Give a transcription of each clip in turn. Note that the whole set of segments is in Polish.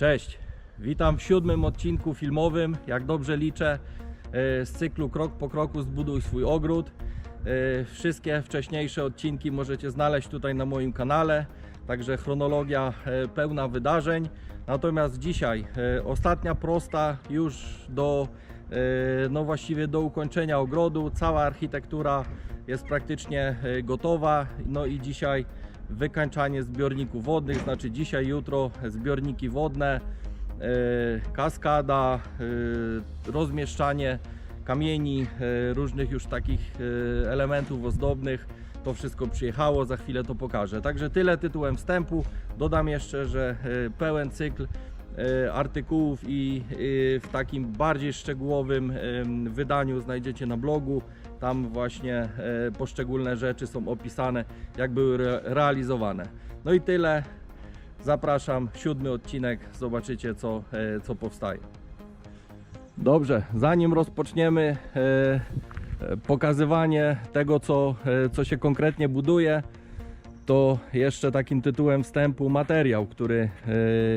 Cześć, witam w siódmym odcinku filmowym, jak dobrze liczę, e, z cyklu Krok po kroku zbuduj swój ogród. E, Wszystkie wcześniejsze odcinki możecie znaleźć tutaj na moim kanale, także chronologia e, pełna wydarzeń. Natomiast dzisiaj ostatnia prosta już do, no właściwie do ukończenia ogrodu. Cała architektura jest praktycznie gotowa. No i dzisiaj wykańczanie zbiorników wodnych, znaczy dzisiaj, jutro zbiorniki wodne, e, kaskada, e, rozmieszczanie kamieni, e, różnych już takich elementów ozdobnych. To wszystko przyjechało, za chwilę to pokażę. Także tyle tytułem wstępu. Dodam jeszcze, że pełen cykl artykułów i w takim bardziej szczegółowym wydaniu znajdziecie na blogu. Tam właśnie e, poszczególne rzeczy są opisane, jak były re- realizowane. No i tyle. Zapraszam, siódmy odcinek, zobaczycie co, e, co powstaje. Dobrze, zanim rozpoczniemy e, pokazywanie tego, co, co się konkretnie buduje, to jeszcze takim tytułem wstępu materiał, który,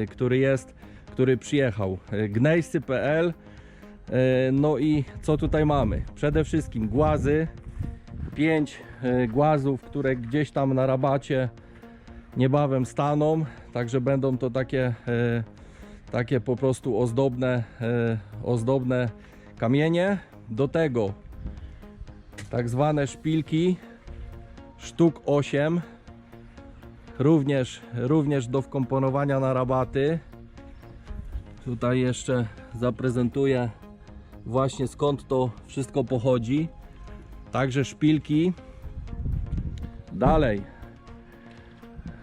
który jest, który przyjechał. Gnejsy.pl E, No i co tutaj mamy? Przede wszystkim głazy, 5 głazów, które gdzieś tam na rabacie niebawem staną, także będą to takie, e, takie po prostu ozdobne, e, ozdobne kamienie. Do tego tak zwane szpilki, sztuk 8, również, również do wkomponowania na rabaty. Tutaj jeszcze zaprezentuję właśnie skąd to wszystko pochodzi. Także szpilki. Dalej.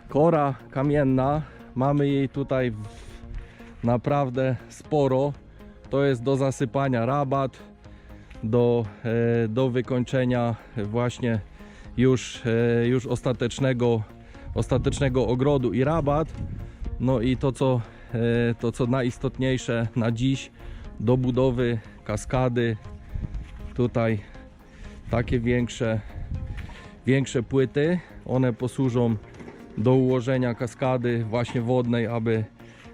Kora kamienna. Mamy jej tutaj naprawdę sporo. To jest do zasypania rabat, do, e, do wykończenia właśnie już, e, już ostatecznego, ostatecznego ogrodu i rabat. No i to co, e, to co najistotniejsze na dziś do budowy kaskady. Tutaj takie większe, większe płyty. One posłużą do ułożenia kaskady właśnie wodnej, aby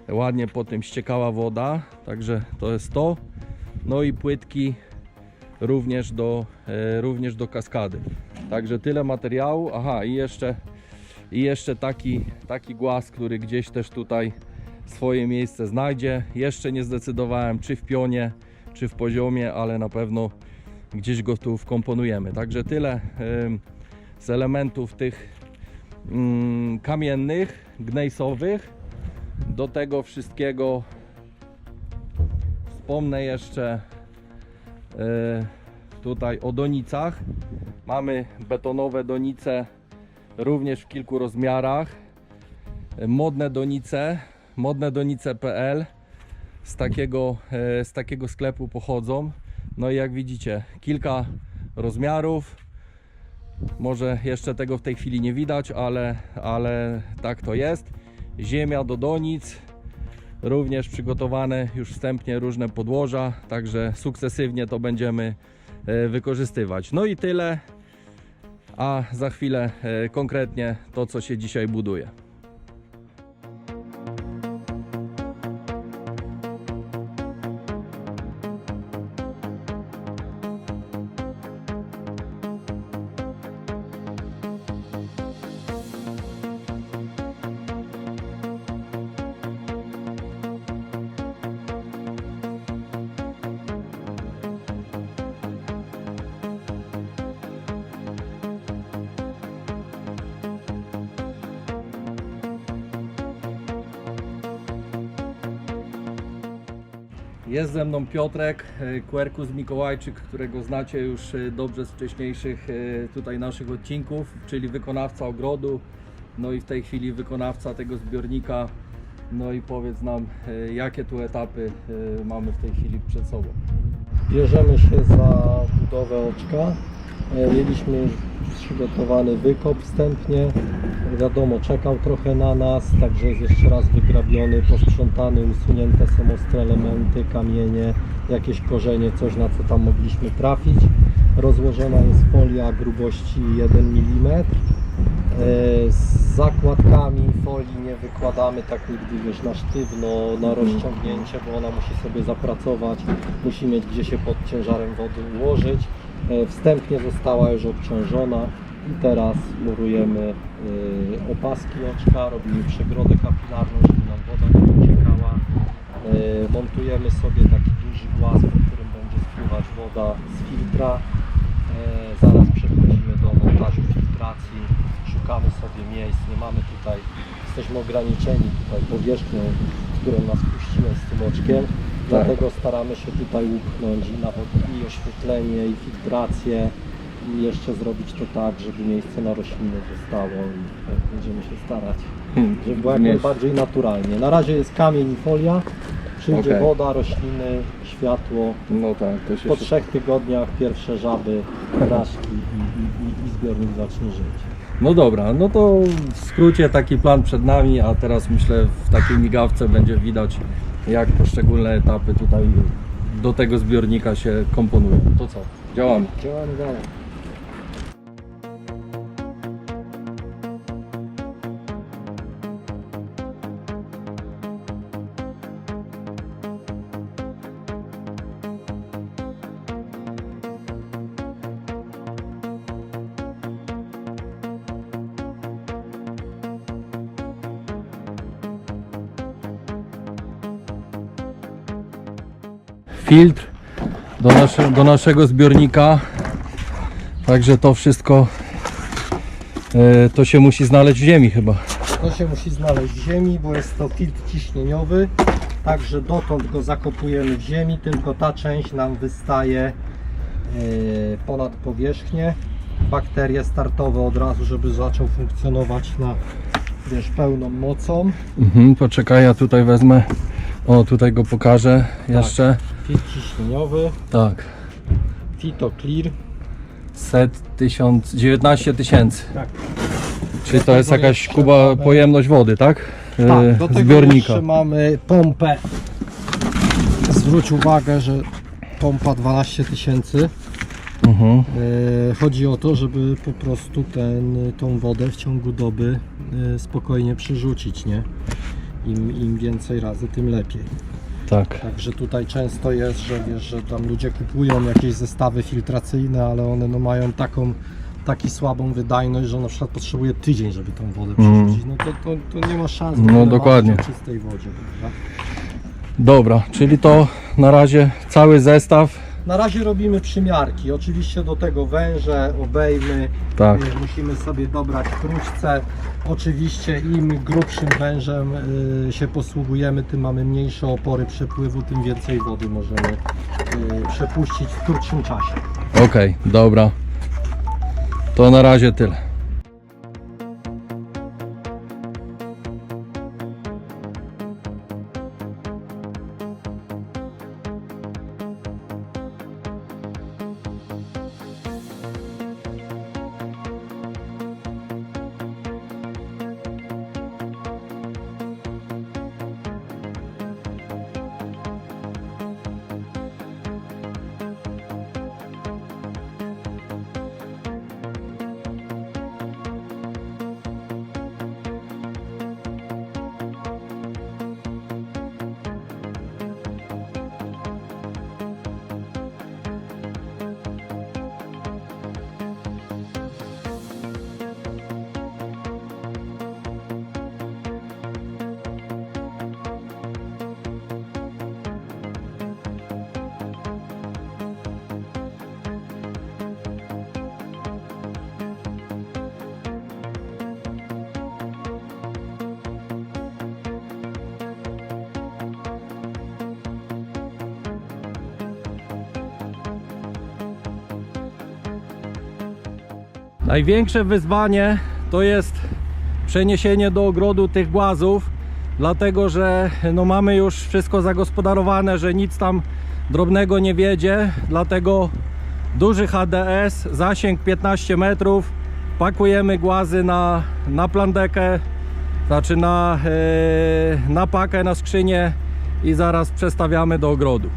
ładnie po tym ściekała woda. Także to jest to. No i płytki również do, e, również do kaskady. Także tyle materiału. Aha, i jeszcze, i jeszcze taki, taki głaz, który gdzieś też tutaj swoje miejsce znajdzie. Jeszcze nie zdecydowałem, czy w pionie, czy w poziomie, ale na pewno gdzieś go tu wkomponujemy. Także tyle z elementów tych mm, kamiennych, gnejsowych. Do tego wszystkiego wspomnę jeszcze e, tutaj o donicach. Mamy betonowe donice również w kilku rozmiarach. E, Modne donice, modne donice.pl z takiego, e, z takiego sklepu pochodzą. No i jak widzicie, kilka rozmiarów. Może jeszcze tego w tej chwili nie widać, ale, ale tak to jest. Ziemia do donic, również przygotowane już wstępnie różne podłoża, także sukcesywnie to będziemy e, wykorzystywać. No i tyle, a za chwilę e, konkretnie to, co się dzisiaj buduje. Jest ze mną Piotrek, e, Kwerkus Mikołajczyk, którego znacie już e, dobrze z wcześniejszych e, tutaj naszych odcinków, czyli wykonawca ogrodu, no i w tej chwili wykonawca tego zbiornika. No i powiedz nam, jakie tu etapy mamy w tej chwili przed sobą. Bierzemy się za budowę oczka. Mieliśmy już przygotowany wykop wstępnie. Wiadomo, czekał trochę na nas, także jest jeszcze raz wygrabiony, posprzątany, usunięte są ostre elementy, kamienie, jakieś korzenie, coś na co tam mogliśmy trafić. Rozłożona jest folia grubości 1 mm. z zakładkami folii nie wykładamy tak nigdy wiesz na sztywno, na rozciągnięcie, bo ona musi sobie zapracować, musi mieć gdzie się pod ciężarem wody ułożyć. E, Wstępnie została już obciążona i teraz murujemy e, opaski oczka, robimy przegrodę kapilarną, żeby nam woda nie uciekała. E, Montujemy sobie taki duży głaz, po którym będzie spływać woda z filtra. Zaraz przechodzimy do montażu filtracji, szukamy sobie miejsc, nie mamy tutaj, jesteśmy ograniczeni tutaj powierzchnią, którą nas puściłem z tym oczkiem, dlatego staramy się tutaj upchnąć i nawet i oświetlenie, i filtrację i jeszcze zrobić to tak, żeby miejsce na rośliny zostało i tak będziemy się starać, żeby było jak najbardziej naturalnie. Na razie jest kamień i folia, przyjdzie Okej. woda, rośliny, światło, No tak, to się po trzech tygodniach pierwsze żaby, raszki i, i, i, i zbiornik zacznie żyć. No dobra, no to w skrócie taki plan przed nami, a teraz myślę w takiej migawce będzie widać jak poszczególne etapy tutaj do tego zbiornika się komponują. To co? Działamy. Działamy dalej. Filtr do, nasze, do naszego zbiornika. Także to wszystko e, to się musi znaleźć w ziemi chyba. To się musi znaleźć w ziemi, bo jest to filtr ciśnieniowy, także dotąd go zakopujemy w ziemi, tylko ta część nam wystaje e, ponad powierzchnię. Bakterie startowe od razu, żeby zaczął funkcjonować na wiesz, pełną mocą. Mhm, poczekaj, ja tutaj wezmę. O, tutaj go pokażę jeszcze. Filtr ciśnieniowy, Tak. Fito Clear. Set 1000, 19 tysięcy. Tak. Czyli to jest jakaś kuba pojemność wody, tak? Tak, do tego Zbiornika. jeszcze mamy pompę. Zwróć uwagę, że pompa 12 tysięcy. Mhm. E, Chodzi o to, żeby po prostu ten, tą wodę w ciągu doby e, spokojnie przerzucić, nie? Im, Im więcej razy, tym lepiej. Tak. Także tutaj często jest, że wiesz, że tam ludzie kupują jakieś zestawy filtracyjne, ale one no mają taką taki słabą wydajność, że na przykład potrzebuje tydzień, żeby tą wodę Mhm. przerzucić. No to, to, to nie ma szans. w No, dokładnie. o czystej wodzie. Prawda? Dobra, czyli to na razie cały zestaw. Na razie robimy przymiarki. Oczywiście do tego węże, obejmy. Tak. Y, Musimy sobie dobrać krótce. Oczywiście im grubszym wężem y, się posługujemy, tym mamy mniejsze opory przepływu, tym więcej wody możemy y, przepuścić w krótszym czasie. Okej, dobra. To na razie tyle. Największe wyzwanie to jest przeniesienie do ogrodu tych głazów, dlatego że no mamy już wszystko zagospodarowane, że nic tam drobnego nie wiedzie, dlatego duży HDS, zasięg 15 metrów, pakujemy głazy na, na plandekę, znaczy na, e, na pakę, na skrzynię i zaraz przestawiamy do ogrodu.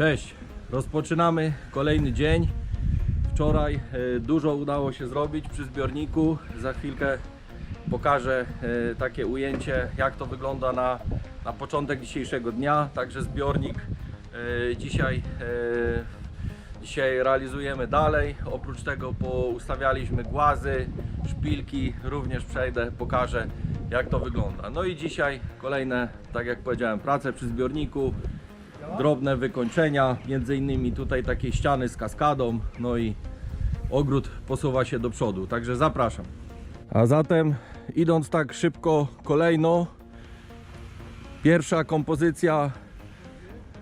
Cześć, rozpoczynamy kolejny dzień. Wczoraj e, dużo udało się zrobić przy zbiorniku. Za chwilkę pokażę e, takie ujęcie, jak to wygląda na, na początek dzisiejszego dnia. Także zbiornik e, dzisiaj, dzisiaj realizujemy dalej. Oprócz tego poustawialiśmy głazy, szpilki. Również przejdę, pokażę jak to wygląda. No i dzisiaj kolejne, tak jak powiedziałem, prace przy zbiorniku drobne wykończenia, między innymi tutaj takie ściany z kaskadą, no i ogród posuwa się do przodu, także zapraszam. A zatem idąc tak szybko kolejno, pierwsza kompozycja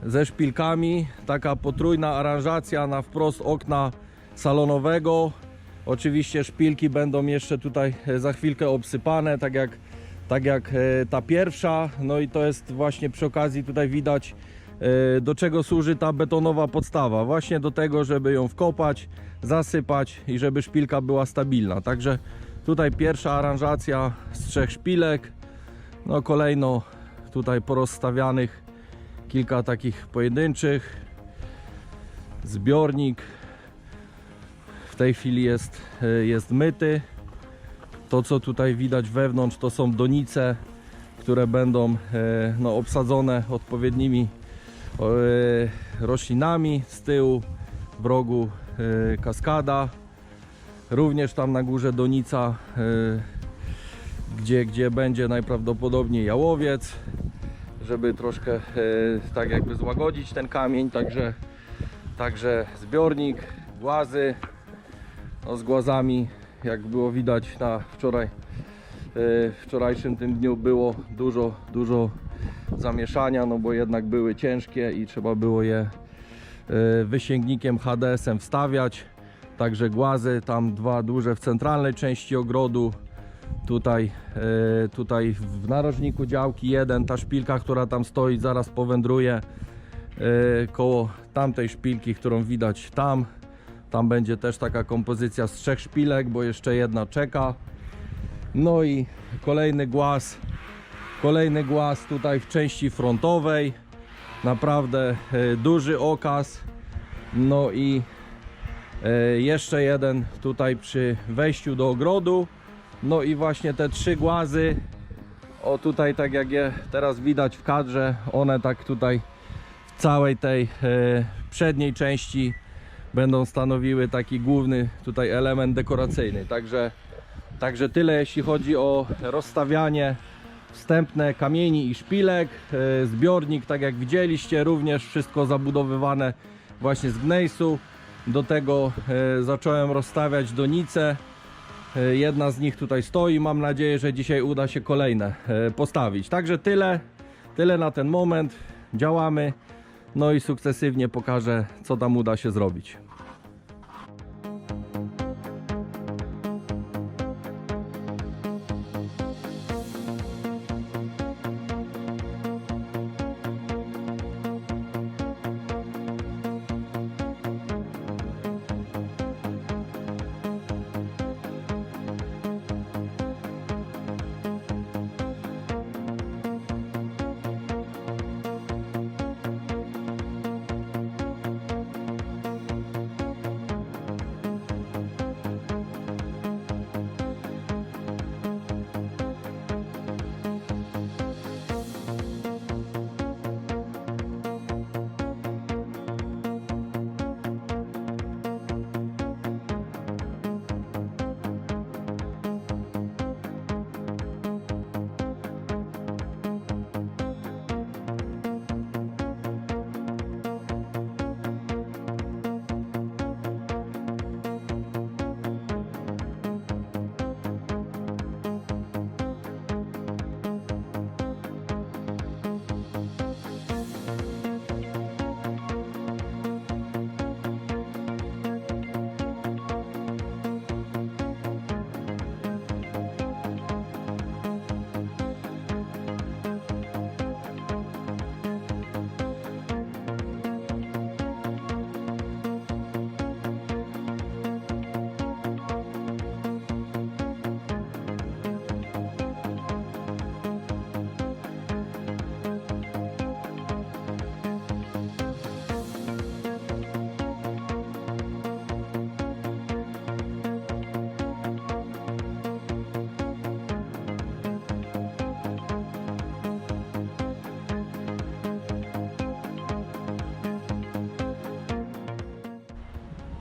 ze szpilkami, taka potrójna aranżacja na wprost okna salonowego. Oczywiście szpilki będą jeszcze tutaj e, za chwilkę obsypane, tak jak, tak jak e, ta pierwsza. No i to jest właśnie przy okazji tutaj widać do czego służy ta betonowa podstawa. Właśnie do tego, żeby ją wkopać, zasypać i żeby szpilka była stabilna. Także tutaj pierwsza aranżacja z trzech szpilek. No kolejno tutaj porozstawianych kilka takich pojedynczych. Zbiornik w tej chwili jest, e, jest myty. To co tutaj widać wewnątrz to są donice, które będą e, no, obsadzone odpowiednimi e, roślinami. Z tyłu w rogu e, kaskada. Również tam na górze donica, e, gdzie, gdzie będzie najprawdopodobniej jałowiec, żeby troszkę e, tak jakby złagodzić ten kamień. Także, także zbiornik, głazy. No, z głazami, jak było widać na wczoraj, e, wczorajszym tym dniu było dużo, dużo zamieszania, no bo jednak były ciężkie i trzeba było je e, wysięgnikiem HDS-em wstawiać. Także głazy, tam dwa duże w centralnej części ogrodu. Tutaj, e, tutaj w narożniku działki jeden, ta szpilka, która tam stoi, zaraz powędruje e, koło tamtej szpilki, którą widać tam. Tam będzie też taka kompozycja z trzech szpilek, bo jeszcze jedna czeka. No i kolejny głaz, kolejny głaz tutaj w części frontowej. Naprawdę e, duży okaz. No i e, jeszcze jeden tutaj przy wejściu do ogrodu. No i właśnie te trzy głazy. O tutaj tak jak je teraz widać w kadrze, one tak tutaj w całej tej e, przedniej części będą stanowiły taki główny tutaj element dekoracyjny. Także, także tyle jeśli chodzi o rozstawianie wstępne kamieni i szpilek. E, Zbiornik, tak jak widzieliście, również wszystko zabudowywane właśnie z gnejsu. Do tego e, zacząłem rozstawiać donice. E, Jedna z nich tutaj stoi. Mam nadzieję, że dzisiaj uda się kolejne postawić. Także tyle, tyle na ten moment. Działamy. No i sukcesywnie pokażę, co tam uda się zrobić.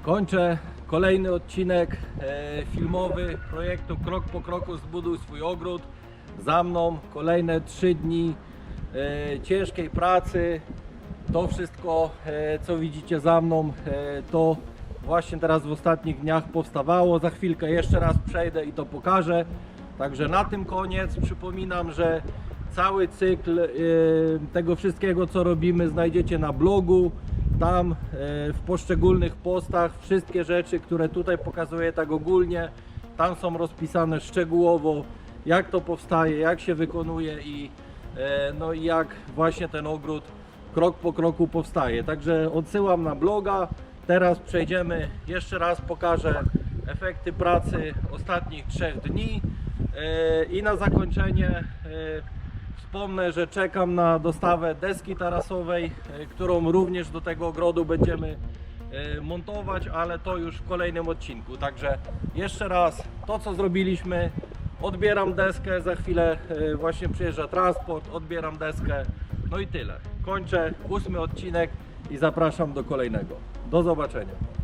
Kończę kolejny odcinek e, filmowy projektu Krok po kroku zbuduj swój ogród. Za mną kolejne 3 dni e, ciężkiej pracy. To wszystko, e, co widzicie za mną, to właśnie teraz w ostatnich dniach powstawało. Za chwilkę jeszcze raz przejdę i to pokażę. Także na tym koniec. Przypominam, że cały cykl tego wszystkiego, co robimy, znajdziecie na blogu. Tam e, w poszczególnych postach wszystkie rzeczy, które tutaj pokazuję tak ogólnie, tam są rozpisane szczegółowo, jak to powstaje, jak się wykonuje i e, no i jak właśnie ten ogród krok po kroku powstaje. Także odsyłam na bloga. Teraz przejdziemy, jeszcze raz pokażę efekty pracy ostatnich trzech dni E, i na zakończenie Wspomnę, że czekam na dostawę deski tarasowej, e, którą również do tego ogrodu będziemy e, montować, ale to już w kolejnym odcinku. Także jeszcze raz to co zrobiliśmy, odbieram deskę, za chwilę e, właśnie przyjeżdża transport, odbieram deskę, no i tyle. Kończę ósmy odcinek i zapraszam do kolejnego. Do zobaczenia.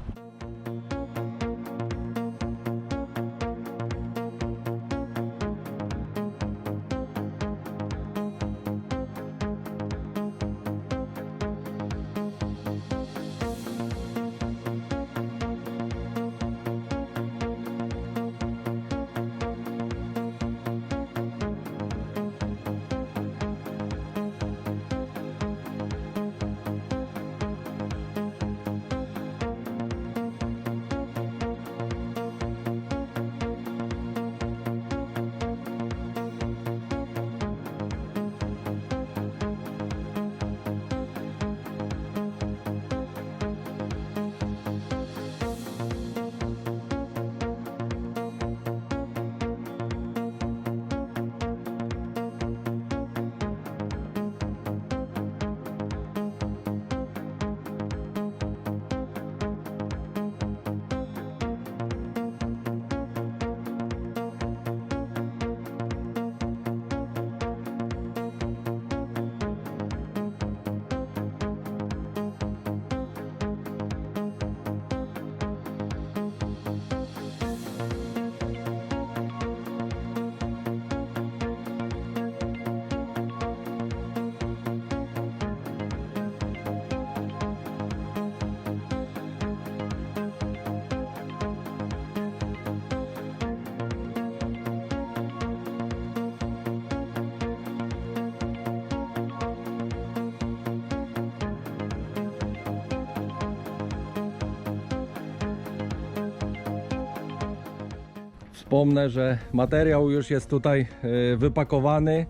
Wspomnę, że materiał już jest tutaj e, wypakowany.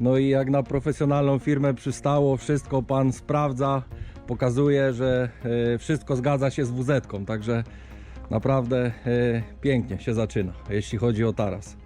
No i jak na profesjonalną firmę przystało, wszystko pan sprawdza, pokazuje, że e, wszystko zgadza się z WZ-ką. Także naprawdę e, pięknie się zaczyna, jeśli chodzi o taras.